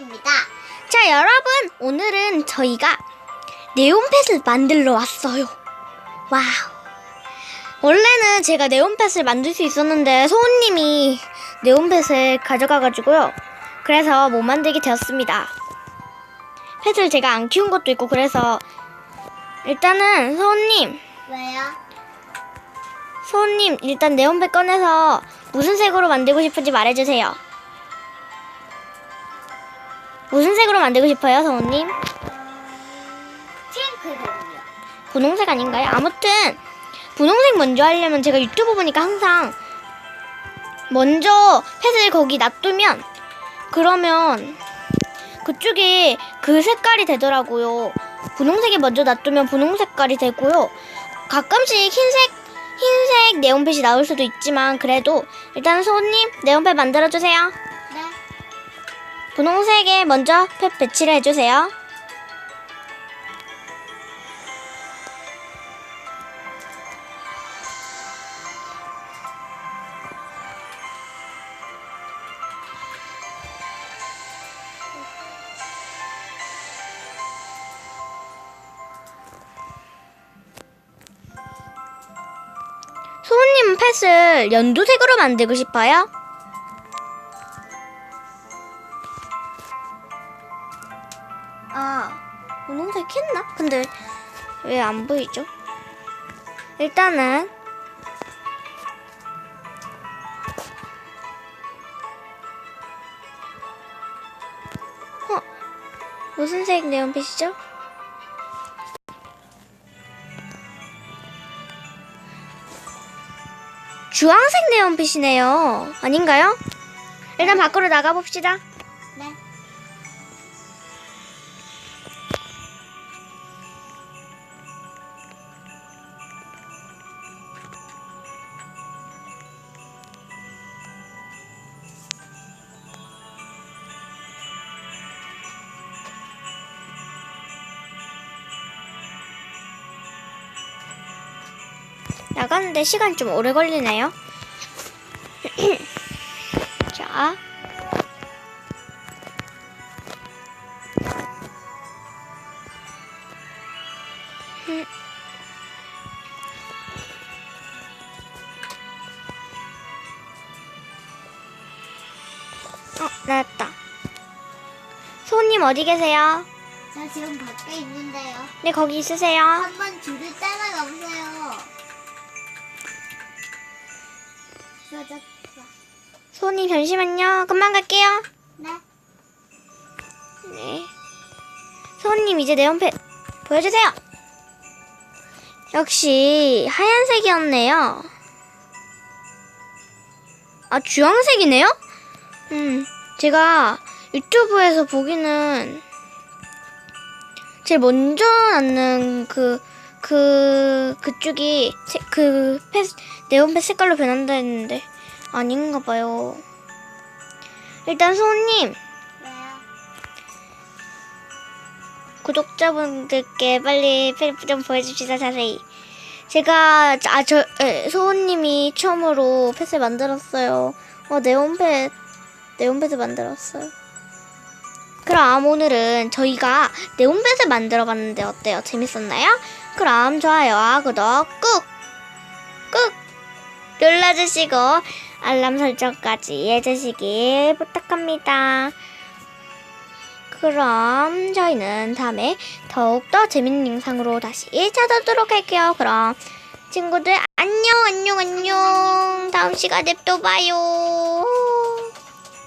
소입니다. 자, 여러분, 오늘은 저희가 네온펫을 만들러 왔어요. 와우. 원래는 제가 네온펫을 만들 수 있었는데 소은님이 네온펫을 가져가가지고요. 그래서 못 만들게 되었습니다. 펫을 제가 안 키운 것도 있고 그래서 일단은 소은님, 왜요? 소은님 일단 네온펫 꺼내서 무슨 색으로 만들고 싶은지 말해주세요. 무슨 색으로 만들고 싶어요, 소은님? 핑크색이요. 분홍색 아닌가요? 아무튼 분홍색 먼저 하려면 제가 유튜브 보니까 항상 먼저 펫을 거기 놔두면 그러면 그쪽에 그 색깔이 되더라고요. 분홍색이 먼저 놔두면 분홍 색깔이 되고요. 가끔씩 흰색 흰색 네온펫이 나올 수도 있지만 그래도 일단 소님 네온펫 만들어 주세요. 네. 분홍색에 먼저 펫 배치를 해주세요. 소은님 펫을 연두색으로 만들고 싶어요? 아, 분홍색 했나? 근데 왜 안 보이죠? 일단은 어, 무슨 색 네온빛이죠? 주황색 네온빛이네요. 아닌가요? 일단 밖으로 나가봅시다. 네. 나가는데 시간 좀 오래 걸리네요. 자. 음. 어, 나왔다. 손님 어디 계세요? 저 지금 밖에 있는데요. 네, 거기 있으세요. 한번 줄을 따라가 보세요. 쏘졌어. 손님 잠시만요. 금방 갈게요. 네. 네. 손님 이제 네온펫 보여주세요. 역시 하얀색이었네요. 아 주황색이네요? 음 제가 유튜브에서 보기는 제일 먼저 낳는 그, 그, 그쪽이, 세- 그, 펫, 네온펫 색깔로 변한다 했는데, 아닌가 봐요. 일단, 소님, 왜요? 구독자분들께 빨리 펫좀 보여줍시다, 자세히. 제가, 아, 저, 에, 소원님이 처음으로 펫을 만들었어요. 어, 네온펫, 네온펫을 만들었어요. 그럼 오늘은 저희가 네온펫을 만들어 봤는데 어때요? 재밌었나요? 그럼 좋아요와 구독 꾹! 꾹! 눌러주시고 알람 설정까지 해주시길 부탁합니다. 그럼 저희는 다음에 더욱더 재밌는 영상으로 다시 찾아오도록 할게요. 그럼 친구들 안녕 안녕 안녕 다음 시간에 또 봐요.